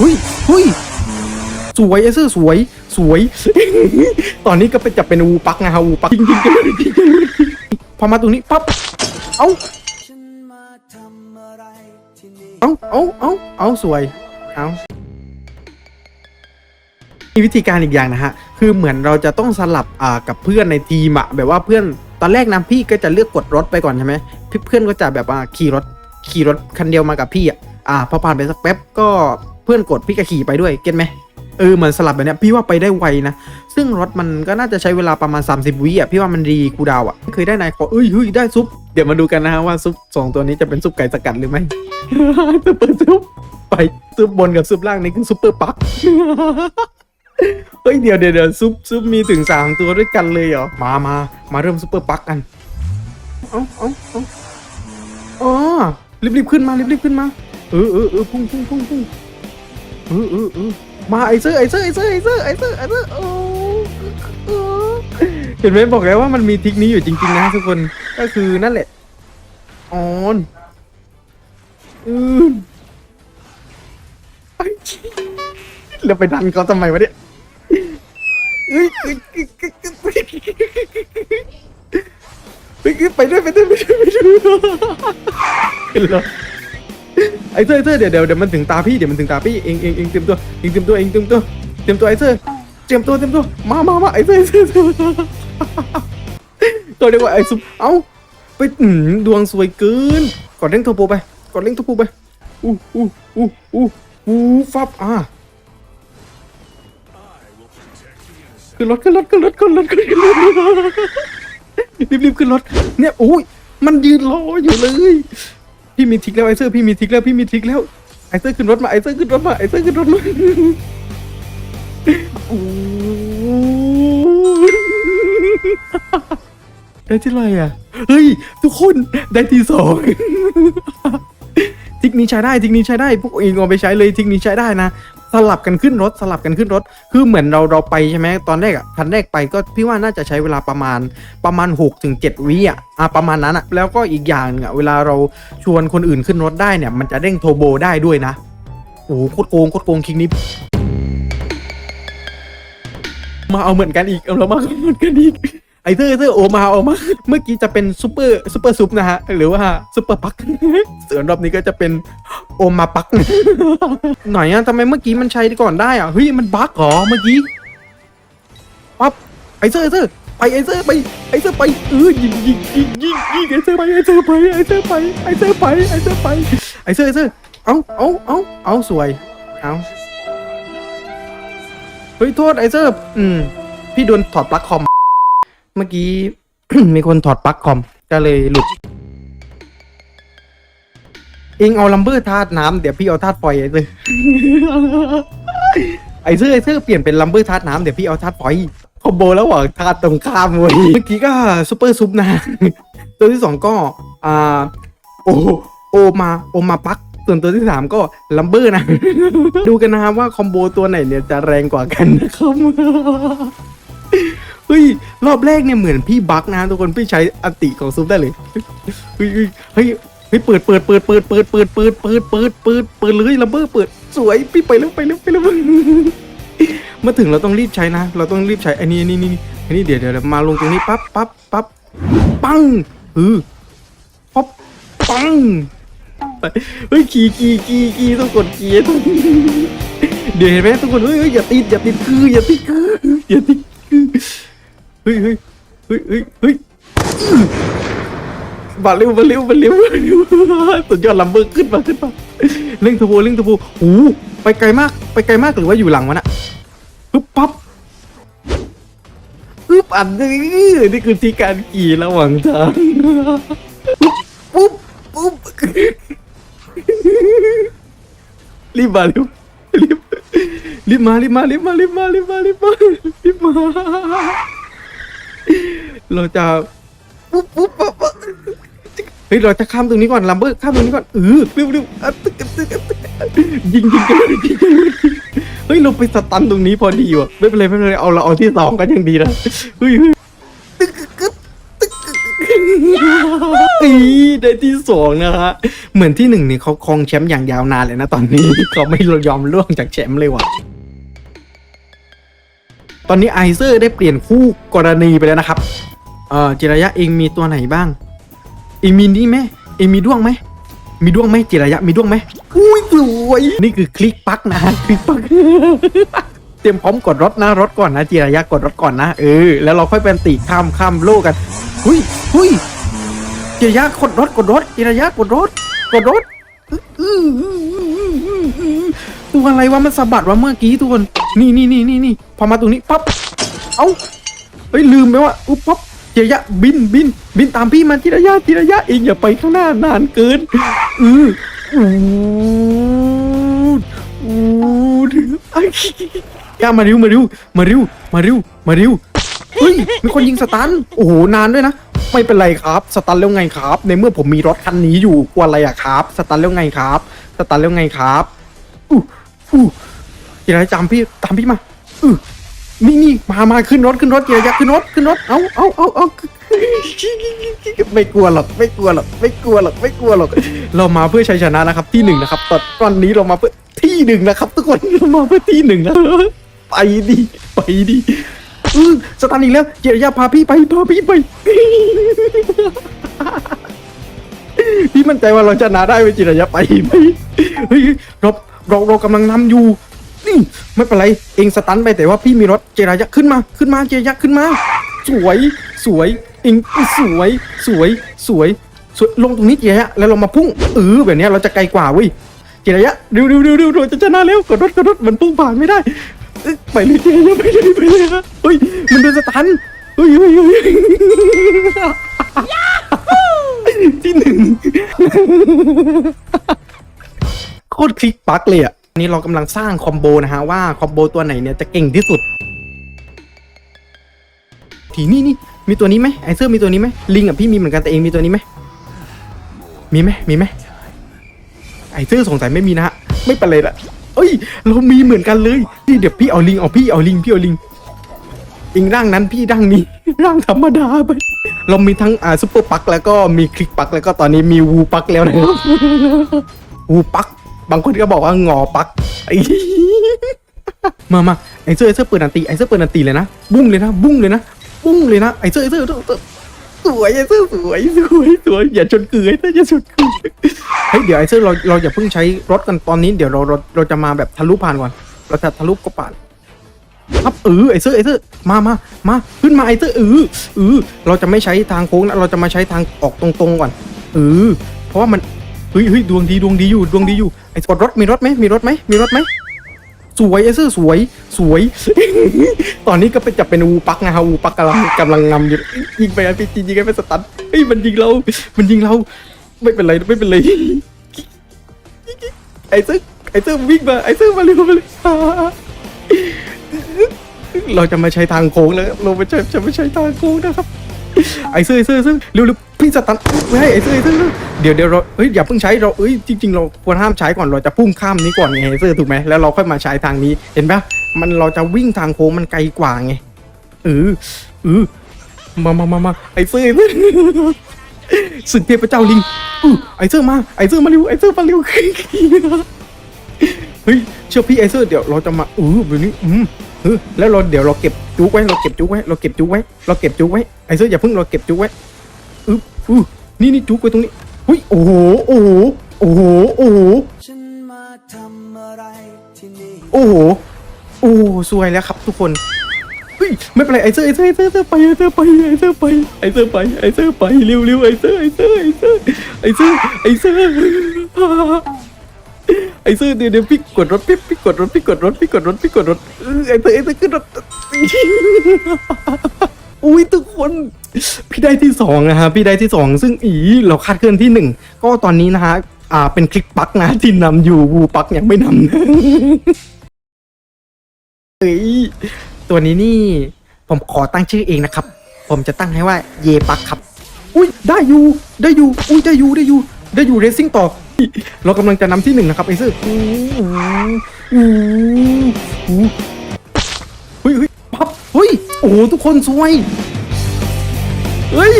หุยหุยสวยเอเซอร์สวยสวย ตอนนี้ก็เป็นจะเป็นอูปักนะฮะอูปักจริงจริงพอมาตรงนี้ปั๊บเอ้าเอ้าเอ้าเอ้าเอ้าสวยเอ้ามีวิธีการอีกอย่างนะฮะ คือเหมือนเราจะต้องสลับอ่ากับเพื่อนในทีมอะแบบว่าเพื่อนตอนแรกนะพี่ก็จะเลือกกดรถไปก่อนใช่ไหมเพื่อนก็จะแบบว่าขี่รถขี่รถคันเดียวมากับพี่อะ อ่าพอผ่านไปสักแป๊บก็เพื่อนกดพี่ก็ขี่ไปด้วยเก็ตไหมเออเหมือนสลับแบบเนี้ยพี่ว่าไปได้ไวนะ ซึ่งรถมันก็น่าจะใช้เวลาประมาณ 30 วิอะพี่ว่ามันดีกูดาวอะเคยได้นายขอเอ้ยเฮ้ยได้ซุปเดี๋ยวมาดูกันนะฮะว่าซุปสองตัวนี้จะเป็นซุปไก่สกัดหรือไม่ ซุปเปอร์ซุปไปซุปบนกับซุปล่างนี่คือซุปเปอร์ปักเฮ้ยเดี๋ยวเดี๋ยวซุปซุปมีถึงสามตัวด้วยกันเลยเหรอมามามาเริ่มซุปเปอร์ปักกันเอ้าเอ้าเอ้าอ๋อรีบรีบขึ้นมารีบรีบขึ้นมา เออเออเออพุ่งพุ่งพุ่งพุ่งเออเออเออมาไอเซอร์ไอเซอร์ไอเซอร์ไอเซอร์ไอเซอร์ไอเซอร์โอ้เออเห็นไหมบอกแล้วว่ามันมีทิกนี้อยู่จริงๆนะทุกคนก็คือนั่นแหละออนอืนไอ้ชี้เราไปดันเขาทำไมวะเนี่ยเอ้ยเอ้ยเอ้ยเอ้ยเอ้ยเอ้ยเอ้ยไปด้วยไปด้วยไปด้วยไปด้วยเห็นเหรอไอ เซอร์ไอเซอร์เดี๋ยวเดี๋ยวเดี๋ยวมันถึงตาพี่เดี๋ยวมันถึงตาพี่เองเองเองเตรียมตัวเองเตรียมตัวเองเตรียมตัวเตรียมตัวไอเซอร์เตรียมตัวเตรียมตัวมามามาไอเซอร์ไอเซอร์ตัวเรียกว่าไอซุปเอ้าไปอืมดวงสวยเกินกดเร่งโทโปไปกดเร่งโทโปไปอู้อู้อู้อู้อู้ฟับอ่าขึ้นรถขึ้นรถขึ้นรถขึ้นรถขึ้นรถรีบรีบขึ้นรถเนี่ยโอ้ยมันยืนรออยู่เลย พี่มีทิกแล้วไอเซอร์พี่มีทิกแล้วพี่มีทิกแล้วไอเซอร์ขึ้นรถมาไอเซอร์ขึ้นรถมาไอเซอร์ขึ้นรถมาโอ้ได้ที่ไรอะเฮ้ยทุกคนได้ที่สองทิกนี้ใช้ได้ทิกนี้ใช้ได้พวกเองเอาไปใช้เลยทิกนี้ใช้ได้นะ สลับกันขึ้นรถสลับกันขึ้นรถ คือเหมือนเราเราไปใช่ไหมตอนแรกอะคันแรกไปก็พี่ว่าน่าจะใช้เวลาประมาณประมาณ6ถึง7วิอะอะประมาณนั้นอะแล้วก็อีกอย่างหนึ่งอะเวลาเราชวนคนอื่นขึ้นรถได้เนี่ยมันจะเร่งโทโบได้ด้วยนะโอ้โหโคตรโกงโคตรโกงคิงนี้มาเอาเหมือนกันอีกเอาเรามาเอาเหมือนกันอีก ไอเธอไอเธอโอมาเอมาเมื่อกี้จะเป็นซูเปอร์ซูเปอร์ซุปนะฮะ หรือว่าซูเปอร์ปักส่วนรอบนี้ก็จะเป็นโอมาปักหน่อยอะทำไมเมื่อกี้มันใช้ก่อนได้อะเฮ้ยมันบั๊กเหรอเมื่อกี้ปั๊บไอเซอร์ไอเซอร์ไปไอเซอร์ไปไอเซอร์ไปเออยิงยิงยิงยิงยิงไอเซอร์ไปไอเซอร์ไปไอเซอร์ไปไอเซอร์ไปไอเซอร์ไปไอเซอร์ไอเซอร์เอาเอาเอาเอาสวยเอาเฮ้ยโทษไอเซอร์อืมพี่โดนถอดปลั๊กคอม เมื่อกี้ มีคนถอดปลั๊กคอม ก็เลยหลุด เองเอาลัมเบอร์ธาตุน้ำเดี๋ยวพี่เอาธาตุไฟไอ้เซอร์ไอ้เซอร์ไอ้เซอร์เปลี่ยนเป็นลัมเบอร์ธาตุน้ำเดี๋ยวพี่เอาธาตุไฟคอมโบแล้วหว่างธาตุตรงข้ามเว้ยเมื่อกี้ก็ซูเปอร์ซุปนะ ตัวที่สองก็อ่าโอโอมาโอมาปักส่วนตัวที่สามก็ลัมเบอร์นะ ดูกันนะครับว่าคอมโบตัวไหนเนี่ยจะแรงกว่ากันนะครับเฮ้ยรอบแรกเนี่ยเหมือนพี่บักนะทุกคนพี่ใช้อติของซุปได้เลยเฮ้ยเฮ้ยเฮ้ยเฮ้ยเปิดเปิดเปิดเปิดเปิดเปิดเปิดเปิดเปิดเปิดเปิดเลยลัมเบอร์เปิดสวยพี่ไปแล้วไปแล้วไปแล้วมาถึงเราต้องรีบใช้นะ เราต้องรีบใช้อันนี้อันนี้นี่อันนี้เดี๋ยวเดี๋ยวมาลงตรงนี้ปั๊บปั๊บปั๊บปังเออปั๊บปังเฮ้ยขี่ขี่ขี่ขี่ต้องกดขี่ต้องเดี๋ยวเห็นไหมทุกคนเฮ้ยอย่าติดอย่าติดคืออย่าติดคืออย่าติดคือ เฮ้ยเฮ้ยเฮ้ยเฮ้ยเฮ้ยมาเร็วมาเร็วมาเร็วมาเร็วสุดยอดลัมเบอร์ขึ้นมาขึ้นมาเร่งทะโบเร่งทะโบโอ้ไปไกลมาก ไปไกลมากหรือว่าอยู่หลังมันอะปึ๊บปั๊บปึ๊บอันนี้นี่คือที่การขี่ระหว่างทางปุ๊บปุ๊บปุ๊บรีบมาเร็วรีบรีบมารีบมารีบมารีบมารีบมารีบมารีบมา เราจะปุ๊บปุ๊บปุ๊บเฮ้ยเราจะข้ามตรงนี้ก่อนลัมเบอร์ข้ามตรงนี้ก่อนเออเร็วเร็วตึกตึกตึกตึกยิงยิงกันเลยยิงเฮ้ยเราไปสตันตรงนี้พอดีว่ะไม่เป็นไรไม่เป็นไรเอาเราเอาที่สองกันยังดีนะเฮ้ยตึกตึกตึกตึกอีได้ที่สองนะฮะเหมือนที่หนึ่งนี่เขาครองแชมป์อย่างยาวนานเลยนะตอนนี้เขาไม่ยอมล่วงจากแชมป์เลยว่ะตอนนี้ไอเซอร์ได้เปลี่ยนคู่กรณีไปแล้วนะครับ เออจิระยะเองมีตัวไหนบ้าง เองมีนี่ไหมเองมีด้วงไหม มีด้วงไหมจิระยะมีด้วงไหมอุ้ยสวย นี่คือคลิกปักนะฮะคลิกปัก เตรียมพร้อมกดรถนะรถก่อนนะจิระยะกดรถก่อนนะเออแล้วเราค่อยเป็นตีข้ามข้ามโลกกันหุยหุยจิระยะกดรถกดรถจิระยะกดรถกดรถอื้ออื้ออื้ออื้ออื้ออื้อตัวอะไรวะมันสะบัดวะเมื่อกี้ทุกคน นี่นี่นี่นี่นี่พอมาตรงนี้ปั๊บเอ้าเฮ้ยลืมไปว่าอุ๊บปั๊บ จิระยะบินบินบินตามพี่มาจิระยะจิระยะเองอย่าไปข้างหน้านานเกินอืออูดอูดไอ้ย่ามาริวมาริวมาริวมาริวมาริวเฮ้ยมีคนยิงสตันโอ้โหนานด้วยนะไม่เป็นไรครับ สตันแล้วไงครับ ในเมื่อผมมีรถคันนี้อยู่กลัวอะไรอะครับ สตันแล้วไงครับ สตันแล้วไงครับอู้อู้จิระยะตามพี่ตามพี่มาอือ นี่นี่มามาขึ้นรถขึ้นรถเกียร์ยักษ์ขึ้นรถขึ้นรถเอาเอาเอาเอาไม่กลัวหรอกไม่กลัวหรอกไม่กลัวหรอกไม่กลัวหรอกเรามาเพื่อชัยชนะนะครับ ที่หนึ่งนะครับตอนตอนนี้เรามาเพื่อที่หนึ่งนะครับ ทุกคนเรามาเพื่อที่หนึ่งนะไปดิไปดิสตาร์อีกแล้วเกียร์ยักษ์พาพี่ไปพาพี่ไปพี่มั่นใจว่าเราชนะได้ไปจิรยะไปไหมเฮ้ยเราเราเรากำลังนำอยู่ ไม่เป็นไร เองสตันไปแต่ว่าพี่มีรถเจรยะขึ้นมา ขึ้นมา เจรยะขึ้นมา สวย สวย เองสวย สวย สวย สวย ลงตรงนี้เจรยะแล้วเรามาพุ่งเออแบบเนี้ยเราจะไกลกว่าเว้ย เจรยะเร็วเร็วเร็วเร็วเราจะชนะแล้วกดรถกดรถมันพุ่งผ่านไม่ได้ ไปเลยเจรยะไปเลยไปเลยฮะเฮ้ย มันโดนสตันเฮ้ยเฮ้ยเฮ้ยที่หนึ่งโคตรคลิกปักเลยอะ นี่เรากำลังสร้างคอมโบนะฮะว่าคอมโบตัวไหนเนี่ยจะเก่งที่สุด ทีนี่นี่มีตัวนี้ไหมไอเซอร์มีตัวนี้ไหมลิงกับพี่มีเหมือนกันแต่เองมีตัวนี้ไหมมีไหมมีไหมไอเซอร์สงสัยไม่มีนะฮะไม่เป็นไรละเอ้ย เรามีเหมือนกันเลยนี่เดี๋ยวพี่เอาลิงเอาพี่เอาลิงพี่เอาลิงเองร่างนั้นพี่ร่างนี้ร่างธรรมดาไป เรามีทั้งอ่าซุปเปอร์ปักแล้วก็มีคลิกปักแล้วก็ตอนนี้มีวูปักแล้วนะวูปัก บางคนก็บอกว่างอปักมามาไอ้เสื้อไอ้เสื้อเปิดอันตีไอ้เสื้อเปิดอันตีเลยนะ บุ้งเลยนะ บุ้งเลยนะ บุ้งเลยนะ ไอเสื้อไอ้เสื้อไอ้เสื้อสวยไอ้เสื้อสวยสวยสวยอย่าชนเกลือไอ้เสื้ออย่าชนเกลือเฮ้ยเดี๋ยวไอ้เสื้อเราเราอย่าเพิ่งใช้รถกันตอนนี้เดี๋ยวเราเราเราจะมาแบบทะลุผ่านก่อน เราจะทะลุก็ผ่านครับเออไอ้เสื้อไอ้เสื้อมามามาขึ้นมาไอ้เสื้อเออเออเราจะไม่ใช้ทางโค้งนะเราจะมาใช้ทางออกตรงๆก่อนเออเพราะว่ามัน เฮ้ยเฮ้ยดวงดีดวงดีอยู่ดวงดีอยู่ไอ้กดรถมีรถไหมมีรถไหมมีรถไหมสวยไอ้เสื้อสวยสวย ตอนนี้ก็เป็นจะเป็นอูปักนะฮะอูปักกำลังกำลังนำอยู่ยิงไปนะพี่จียิงไปสตันเฮ้ยมันยิงเรา มันยิงเรา ไม่เป็นไรไม่เป็นไรไอ้เสื้อไอ้เสื้อวิ่งมาไอ้เสื้อมาเร็วมาเลยเราจะมาใช้ทางโค้งแล้วเราไม่ใช่จะไม่ใช้ทางโค้งนะครับ ไอ้เสื้อไอเสื้อไอ้เสื้อเร็วๆพี่สตันไม่ให้ไอ้เสื้อไอ้เสื้อเดี๋ยวเดี๋ยวเราเฮ้ยอย่าเพิ่งใช้เราเอ้ยจริงๆเราควรห้ามใช้ก่อนเราจะพุ่งข้ามนี้ก่อนไงไอ้เสื้อถูกไหมแล้วเราค่อยมาใช้ทางนี้เห็นปะมันเราจะวิ่งทางโค้งมันไกลกว่าไงเออเออมามามามาไอ้เสื้อไอ้เสื้อสึกเทพเจ้าลิงอือไอ้เสื้อมาไอ้เสื้อมาเร็วไอ้เสื้อมาเร็วเฮ้ยเชื่อพี่ไอเซอร์เดี๋ยวเราจะมาอือแบบนี้อืม เออแล้วเราเดี๋ยวเราเก็บจุกไว้เราเก็บจุกไว้เราเก็บจุกไว้เราเก็บจุกไว้ไอเซอร์อย่าเพิ่งเราเก็บจุกไว้อืออือนี่นี่จุกไว้ตรงนี้หุ้ยโอ้โหโอ้โหโอ้โหโอ้โหโอ้โหโอ้โหสวยแล้วครับทุกคนเฮ้ยไม่เป็นไรไอเซอร์ไอเซอร์ไอเซอร์ไอเซอร์ไปไอเซอร์ไปไอเซอร์ไปไอเซอร์ไปไอเซอร์ไปเร็วเร็วไอเซอร์ไอเซอร์ไอเซอร์ไอเซอร์ไอเซอร์ ไอ้ซื้อเดี๋ยวเดี๋ยวพี่กดรถพี่พี่กดรถพี่กดรถพี่กดรถพี่กดรถเออไอ้เตยไอ้เตยขึ้นรถอุ้ยทุกคนพี่ได้ที่สองนะฮะพี่ได้ที่สองซึ่งอีเราคาดเคลื่อนที่หนึ่งก็ตอนนี้นะฮะอ่าเป็นคลิกปักนะที่นำอยู่วูปักยังไม่นำนะเฮ้ยตัวนี้นี่ผมขอตั้งชื่อเองนะครับ ผมจะตั้งให้ว่าเยปักครับ อุ้ยได้อยู่ได้อยู่อุ้ยได้อยู่ได้อยู่ได้อยู่เรซซิ่งต่อ เรากำลังจะนำที่หนึ่งนะครับไอ้ซื่อเฮ้ยเฮ้ยปั๊บเฮ้ย โอ้โห ทุกคนสวย เฮ้ย